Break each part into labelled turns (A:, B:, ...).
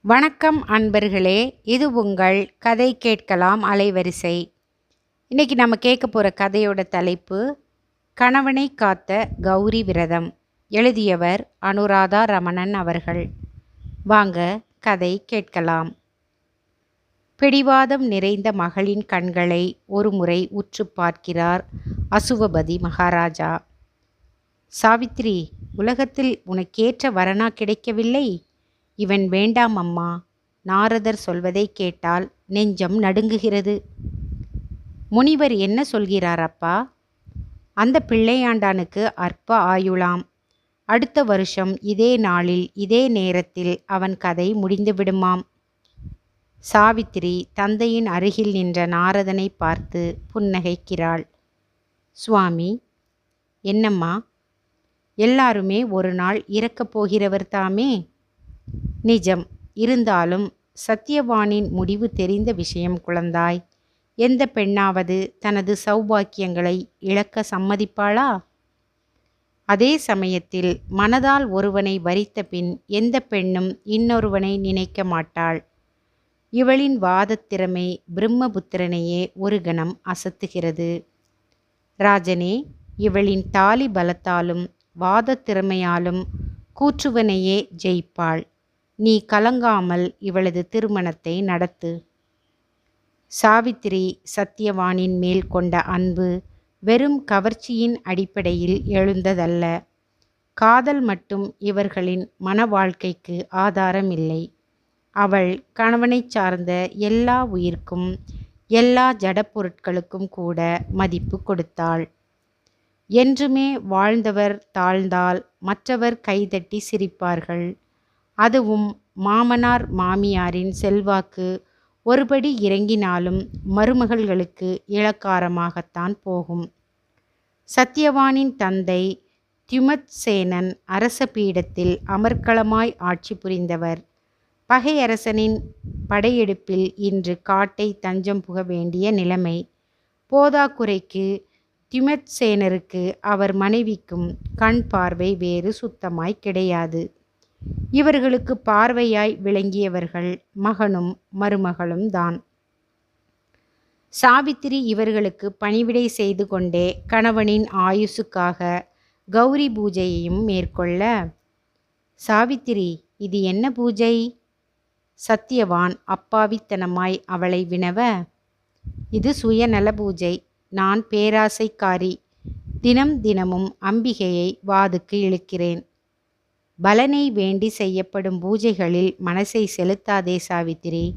A: வணக்கம் அன்பர்களே இது உங்கள் கதை கேட்கலாம் அலைவரிசை. இன்னைக்கு நம்ம கேட்க போகிற கதையோட தலைப்பு கணவனை காத்த கௌரி விரதம் எழுதியவர் அனுராதா ரமணன் அவர்கள். வாங்க கதை கேட்கலாம். பிடிவாதம் நிறைந்த மகளின் கண்களை ஒருமுறை உற்று பார்க்கிறார் அசுவபதி மகாராஜா. சாவித்ரி உலகத்தில் உனக்கேற்ற வரனா கிடைக்கவில்லை? இவன் வேண்டாம் அம்மா நாரதர் சொல்வதை கேட்டால் நெஞ்சம் நடுங்குகிறது. முனிவர் என்ன சொல்கிறார் அப்பா? அந்த பிள்ளையாண்டானுக்கு அற்ப ஆயுளாம். அடுத்த வருஷம் இதே நாளில் இதே நேரத்தில் அவன் கதை முடிந்துவிடுமாம் சாவித்திரி தந்தையின் அருகில் நின்ற நாரதனை பார்த்து புன்னகைக்கிறாள். சுவாமி என்னம்மா? எல்லாருமே ஒரு நாள் இறக்கப் போகிறவர் தாமே? நிஜம். இருந்தாலும் சத்யவானின் முடிவு தெரிந்த விஷயம் குழந்தாய். எந்த பெண்ணாவது தனது சௌபாக்கியங்களை இழக்க சம்மதிப்பாளா? அதே சமயத்தில் மனதால் ஒருவனை வரித்த பின் எந்த பெண்ணும் இன்னொருவனை நினைக்க மாட்டாள். இவளின் வாதத்திறமை பிரம்மபுத்திரனையே ஒரு கணம் அசத்துகிறது. ராஜனே இவளின் தாலி பலத்தாலும் வாதத்திறமையாலும் கூற்றுவனையே ஜெயிப்பாள். நீ கலங்காமல் இவளது திருமணத்தை நடத்து. சாவித்திரி சத்தியவானின் மேல் கொண்ட அன்பு வெறும் கவர்ச்சியின் அடிப்படையில் எழுந்ததல்ல. காதல் மட்டும் இவர்களின் மன வாழ்க்கைக்கு ஆதாரம் இல்லை அவள் கணவனைச் சார்ந்த எல்லா உயிர்க்கும் எல்லா ஜடப்பொருட்களுக்கும் கூட மதிப்பு கொடுத்தாள். என்றுமே வாழ்ந்தவர் தாழ்ந்தால் மற்றவர் கைதட்டி சிரிப்பார்கள். அதுவும் மாமனார் மாமியாரின் செல்வாக்கு ஒருபடி இறங்கினாலும் மருமகள்களுக்கு இளக்காரமாகத்தான் போகும். சத்யவானின் தந்தை தியுமத்சேனன் அரச பீடத்தில் அமர்க்களமாய் ஆட்சி புரிந்தவர். பகையரசனின் படையெடுப்பில் இன்று காட்டை தஞ்சம் புக வேண்டிய நிலைமை. போதாக்குறைக்கு தியுமத்சேனருக்கு அவர் மனைவிக்கும் கண் பார்வை வேறு சுத்தமாய் கிடையாது. இவர்களுக்கு பார்வையாய் விளங்கியவர்கள் மகனும் மருமகளும் தான். சாவித்திரி இவர்களுக்கு பணிவிடை செய்து கொண்டே கணவனின் ஆயுசுக்காக கௌரி பூஜையையும் மேற்கொள்ள சாவித்திரி இது என்ன பூஜை? சத்தியவான் அப்பாவித்தனமாய் அவளை வினவ? இது சுயநல பூஜை. நான் பேராசைக்காரி. தினம் தினமும் அம்பிகையை வாதுக்கு இழுக்கிறேன். பலனை வேண்டி செய்யப்படும் பூஜைகளில் மனசை செலுத்தாதே சாவித்திரி.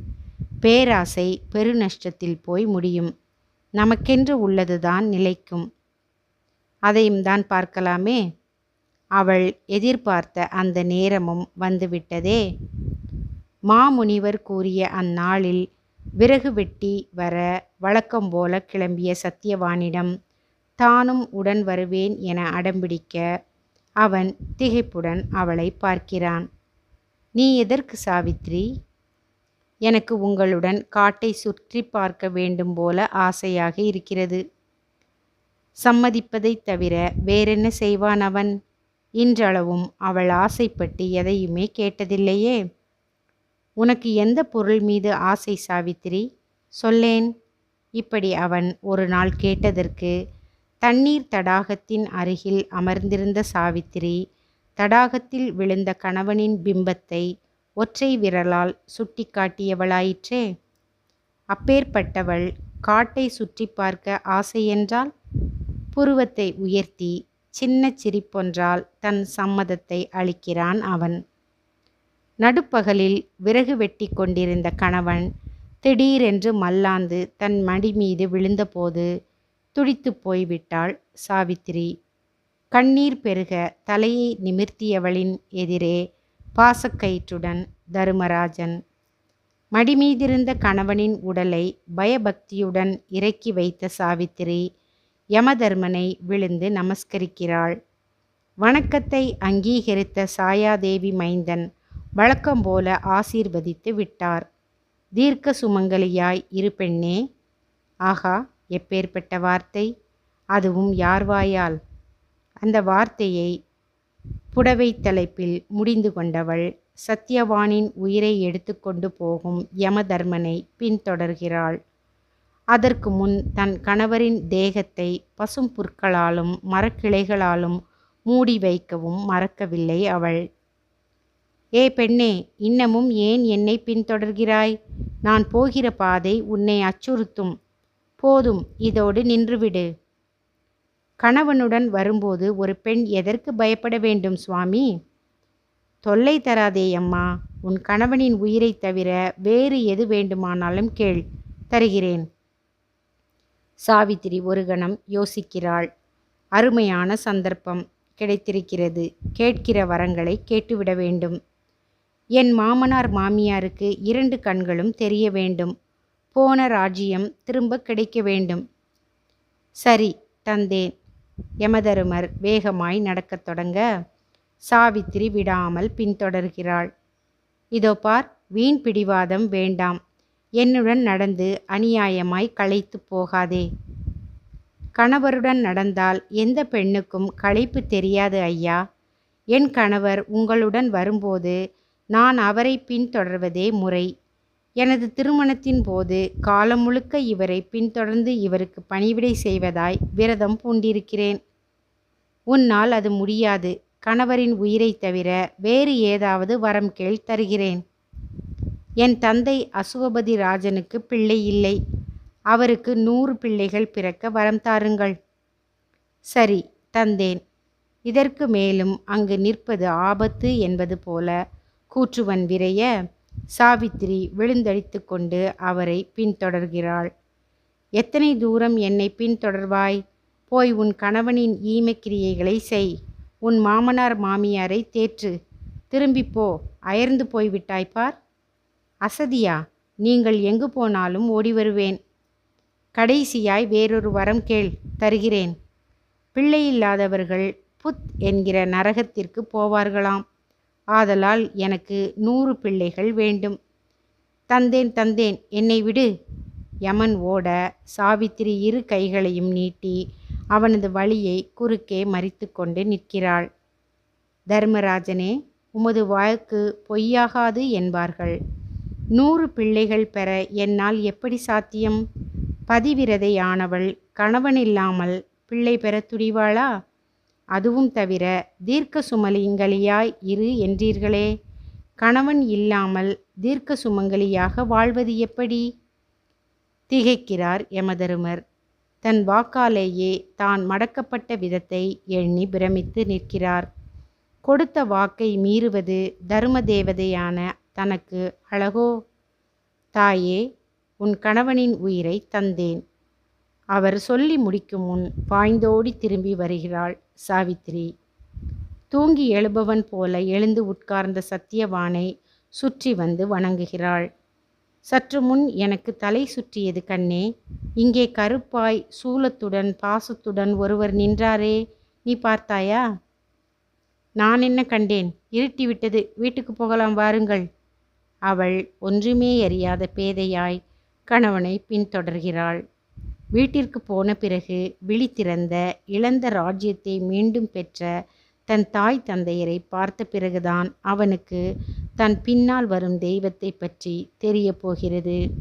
A: பேராசை பெருநஷ்டத்தில் போய் முடியும். நமக்கென்று உள்ளதுதான் நிலைக்கும். அதையும் தான் பார்க்கலாமே. அவள் எதிர்பார்த்த அந்த நேரமும் வந்துவிட்டதே. மாமுனிவர் கூறிய அந்நாளில் விறகு வெட்டி வர வழக்கம் போல கிளம்பிய சத்தியவானிடம் தானும் உடன் வருவேன் என அடம்பிடிக்க அவன் திகைப்புடன் அவளை பார்க்கிறான். நீ எதற்கு சாவித்ரி? எனக்கு உங்களுடன் காட்டை சுற்றி பார்க்க வேண்டும் போல ஆசையாக இருக்கிறது. சம்மதிப்பதைத் தவிர வேறென்ன செய்வான் அவன்? இன்றளவும் அவள் ஆசைப்பட்டு எதையுமே கேட்டதில்லையே. உனக்கு எந்த பொருள் மீது ஆசை சாவித்திரி சொல்லேன். இப்படி அவன் ஒரு நாள் கேட்டதற்கு தண்ணீர் தடாகத்தின் அருகில் அமர்ந்திருந்த சாவித்திரி தடாகத்தில் விழுந்த கணவனின் பிம்பத்தை ஒற்றை விரலால் சுட்டி காட்டியவளாயிற்றே? அப்பேற்பட்டவள் காட்டை சுற்றி பார்க்க ஆசையென்றால் புருவத்தை உயர்த்தி சின்ன சிரிப்பொன்றால் தன் சம்மதத்தை அளிக்கிறான் அவன். நடுப்பகலில் விறகு வெட்டி கொண்டிருந்த கணவன் திடீரென்று மல்லாந்து தன் மடி மீது விழுந்தபோது துடித்து போய்விட்டாள் சாவித்திரி. கண்ணீர் பெருக தலையை நிமிர்த்தியவளின் எதிரே பாசக்கயிற்றுடன் தருமராஜன். மடிமீதிருந்த கணவனின் உடலை பயபக்தியுடன் இறக்கி வைத்த சாவித்திரி யமதர்மனை விழுந்து நமஸ்கரிக்கிறாள். வணக்கத்தை அங்கீகரித்த சாயாதேவி மைந்தன் வழக்கம் போல ஆசீர்வதித்து விட்டார். தீர்க்க சுமங்கலியாய் இரு பெண்ணே. ஆகா எப்பேற்பட்ட வார்த்தை? அதுவும் யார் வாயால்? அந்த வார்த்தையை புடவை தலைப்பில் முடிந்து கொண்டவள் சத்தியவானின் உயிரை எடுத்துக்கொண்டு போகும் யமதர்மனை பின்தொடர்கிறாள். அதற்கு முன் தன் கணவரின் தேகத்தை பசும் புற்களாலும் மரக்கிளைகளாலும் மூடி வைக்கவும் மறக்கவில்லை அவள். ஏ பெண்ணே இன்னமும் ஏன் என்னை பின்தொடர்கிறாய்? நான் போகிற பாதை உன்னை அச்சுறுத்தும். போதும் இதோடு நின்றுவிடு. கணவனுடன் வரும்போது ஒரு பெண் எதற்கு பயப்பட வேண்டும் சுவாமி? தொல்லை தராதே அம்மா உன் கணவனின் உயிரைத் தவிர வேறு எது வேண்டுமானாலும் கேள் தருகிறேன். சாவித்திரி ஒரு கணம் யோசிக்கிறாள். அருமையான சந்தர்ப்பம் கிடைத்திருக்கிறது கேட்கிற வரங்களை கேட்டுவிட வேண்டும். என் மாமனார் மாமியாருக்கு இரண்டு கண்களும் தெரிய வேண்டும். போன ராஜ்யம் திரும்ப கிடைக்க வேண்டும். சரி தந்தேன். யமதருமர் வேகமாய் நடக்கத் தொடங்க சாவித்திரி விடாமல் பின்தொடர்கிறாள். இதோ பார் வீண் பிடிவாதம் வேண்டாம். என்னுடன் நடந்து அநியாயமாய் களைத்து போகாதே. கணவருடன் நடந்தால் எந்த பெண்ணுக்கும் களைப்பு தெரியாது ஐயா. என் கணவர் உங்களுடன் வரும்போது நான் அவரை பின்தொடர்வதே முறை. எனது திருமணத்தின் போது காலம் முழுக்க இவரை பின்தொடர்ந்து இவருக்கு பணிவிடை செய்வதாய் விரதம் பூண்டிருக்கிறேன். உன்னால் அது முடியாது. கணவரின் உயிரைத் தவிர வேறு ஏதாவது வரம் கேள் தருகிறேன். என் தந்தை அசுவபதி ராஜனுக்கு பிள்ளை இல்லை. அவருக்கு நூறு பிள்ளைகள் பிறக்க வரம் தாருங்கள். சரி தந்தேன். இதற்கு மேலும் அங்கு நிற்பது ஆபத்து என்பது போல கூற்றுவன் விரைய சாவித்திரி விழுந்தடித்து கொண்டு அவரை பின்தொடர்கிறாள். எத்தனை தூரம் என்னை பின்தொடர்வாய்? போய் உன் கணவனின் ஈமக்கிரியைகளை செய். உன் மாமனார் மாமியாரை தேற்று. திரும்பிப்போ அயர்ந்து போய்விட்டாய் பார். அசதியா? நீங்கள் எங்கு போனாலும் ஓடி வருவேன். கடைசியாய் வேறொரு வரம் கேள். தருகிறேன். பிள்ளையில்லாதவர்கள் புத் என்கிற நரகத்திற்கு போவார்களாம். ஆதலால் எனக்கு நூறு பிள்ளைகள் வேண்டும். தந்தேன் தந்தேன் என்னை விடு. யமன் ஓட சாவித்திரி இரு கைகளையும் நீட்டி அவனது வழியை குறுக்கே மறித்து கொண்டு நிற்கிறாள். தர்மராஜனே உமது வாக்கு பொய்யாகாது என்பார்கள். நூறு பிள்ளைகள் பெற என்னால் எப்படி சாத்தியம்? பதிவிரதையானவள் கணவனில்லாமல் பிள்ளை பெற துடிவாளா? அதுவும் தவிர தீர்க்க சுமலிங்கலியாய் இரு என்றீர்களே. கணவன் இல்லாமல் தீர்க்க சுமங்கலியாக வாழ்வது எப்படி? திகைக்கிறார் யமதருமர். தன் வாக்காலேயே தான் மடக்கப்பட்ட விதத்தை எண்ணி பிரமித்து நிற்கிறார். கொடுத்த வாக்கை மீறுவது தர்ம தேவதையான தனக்கு அழகோ? தாயே உன் கணவனின் உயிரை தந்தேன். அவர் சொல்லி முடிக்கும் முன் பாய்ந்தோடி திரும்பி வருகிறாள் சாவித்திரி தூங்கி எழுபவன் போல எழுந்து உட்கார்ந்த சத்தியவானை சுற்றி வந்து வணங்குகிறாள். சற்று முன் எனக்கு தலை சுற்றியது கண்ணே இங்கே கருப்பாய் சூலத்துடன் பாசத்துடன் ஒருவர் நின்றாரே நீ பார்த்தாயா? நான் என்ன கண்டேன்? இருட்டிவிட்டது வீட்டுக்கு போகலாம் வாருங்கள். அவள் ஒன்றுமே அறியாத பேதையாய் கணவனை பின்தொடர்கிறாள். வீட்டிற்கு போன பிறகு விழித்திறந்த இழந்த ராஜ்யத்தை மீண்டும் பெற்ற தன் தாய் தந்தையரை பார்த்த பிறகுதான் அவனுக்கு தன் பின்னால் வரும் தெய்வத்தை பற்றி தெரிய போகிறது.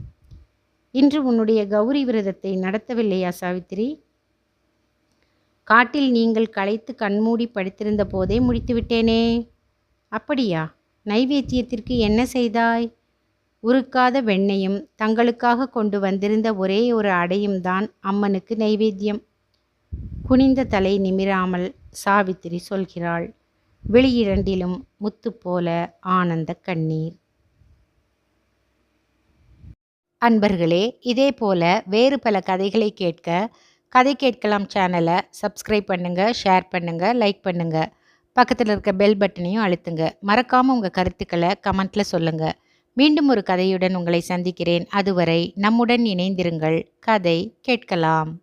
A: இன்று உன்னுடைய கௌரி விரதத்தை நடத்தவில்லையா சாவித்திரி? காட்டில் நீங்கள் களைத்து கண்மூடி படுத்திருந்த போதே முடித்துவிட்டேனே. அப்படியா? நைவேத்தியத்திற்கு என்ன செய்தாய்? உருக்காத வெண்ணையும் தங்களுக்காக கொண்டு வந்திருந்த ஒரே ஒரு அடையும் தான் அம்மனுக்கு நைவேத்தியம். குனிந்த தலை நிமிராமல் சாவித்திரி சொல்கிறாள் வெளியிரண்டிலும் முத்து போல ஆனந்த கண்ணீர். அன்பர்களே இதே போல வேறு பல கதைகளை கேட்க கதை கேட்கலாம் சேனலை சப்ஸ்கிரைப் பண்ணுங்கள் ஷேர் பண்ணுங்கள் லைக் பண்ணுங்கள் பக்கத்தில் இருக்க பெல் பட்டனையும் அழுத்துங்க. மறக்காமல் உங்கள் கருத்துக்களை கமெண்ட்டில் சொல்லுங்கள் மீண்டும் ஒரு கதையுடன் உங்களை சந்திக்கிறேன். அதுவரை நம்முடன் இணைந்திருங்கள். கதை கேட்கலாம்.